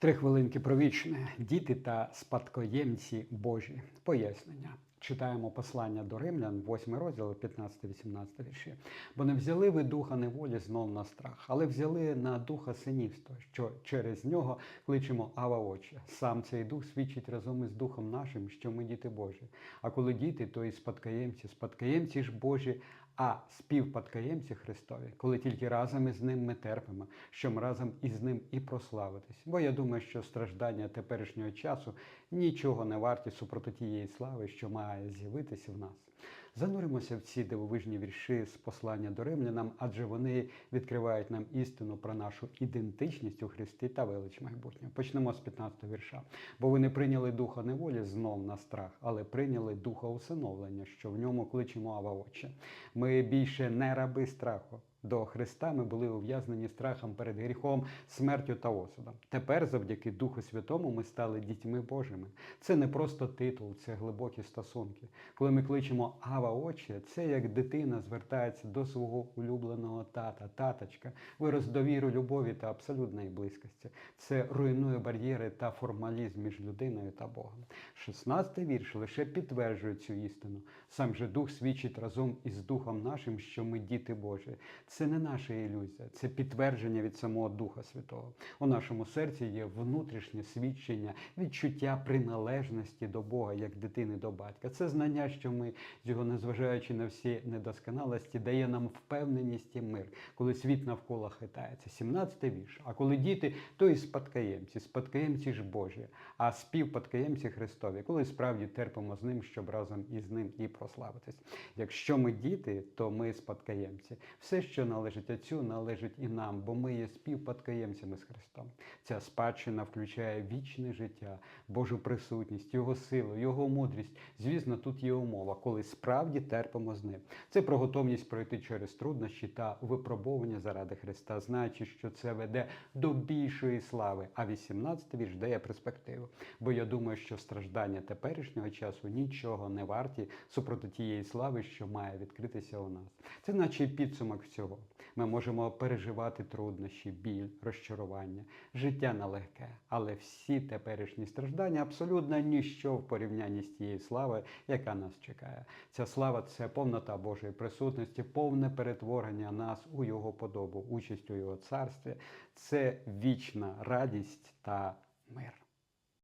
Три хвилинки про вічне. Діти та спадкоємці Божі. Пояснення. Читаємо послання до римлян, 8 розділ, 15-18 вірші. Бо не взяли ви духа неволі знов на страх, але взяли на духа синівства, що через нього кличемо Ава Отче. Сам цей дух свідчить разом із духом нашим, що ми діти Божі. А коли діти, то і спадкоємці, спадкоємці ж Божі, а співпадкоємці Христові, коли тільки разом із ним ми терпимо, щоб разом із ним і прославитись. Бо я думаю, що страждання теперішнього часу нічого не варті супроти тієї слави, що має з'явитися в нас. Зануримося в ці дивовижні вірші з послання до римлянам, адже вони відкривають нам істину про нашу ідентичність у Христі та велич майбутнього. Почнемо з 15-го вірша. Бо ви не прийняли духа неволі знов на страх, але прийняли духа усиновлення, що в ньому кличемо Ава Отче. Ми більше не раби страху. До Христа ми були ув'язнені страхом перед гріхом, смертю та осудом. Тепер, завдяки Духу Святому, ми стали дітьми Божими. Це не просто титул, це глибокі стосунки. Коли ми кличемо Ава Отче, це як дитина звертається до свого улюбленого тата, таточка, вирос довіру, любові та абсолютної близькості. Це руйнує бар'єри та формалізм між людиною та Богом. 16 вірш лише підтверджує цю істину. Сам же Дух свідчить разом із Духом нашим, що ми діти Божі. Це не наша ілюзія, це підтвердження від самого Духа Святого. У нашому серці є внутрішнє свідчення, відчуття приналежності до Бога, як дитини до батька. Це знання, що ми його, незважаючи на всі недосконалості, дає нам впевненість і мир, коли світ навколо хитається. 17 вірш. А коли діти, то і спадкоємці, спадкоємці ж Божі, а співпадкоємці Христові, коли справді терпимо з ним, щоб разом із ним і прославитись. Якщо ми діти, то ми спадкоємці. Все, що належить Отцю, належить і нам, бо ми є співпадкоємцями з Христом. Ця спадщина включає вічне життя, Божу присутність, Його силу, Його мудрість. Звісно, тут є умова, коли справді терпимо з ним. Це про готовність пройти через труднощі та випробовування заради Христа, знаючи, що це веде до більшої слави. А 18 вірш дає перспективу. Бо я думаю, що страждання теперішнього часу нічого не варті супроти тієї слави, що має відкритися у нас. Це наче підсумок всього. Ми можемо переживати труднощі, біль, розчарування, життя нелегке, але всі теперішні страждання абсолютно ніщо в порівнянні з тією славою, яка нас чекає. Ця слава це повнота Божої присутності, повне перетворення нас у Його подобу, участь у Його царстві. Це вічна радість та мир.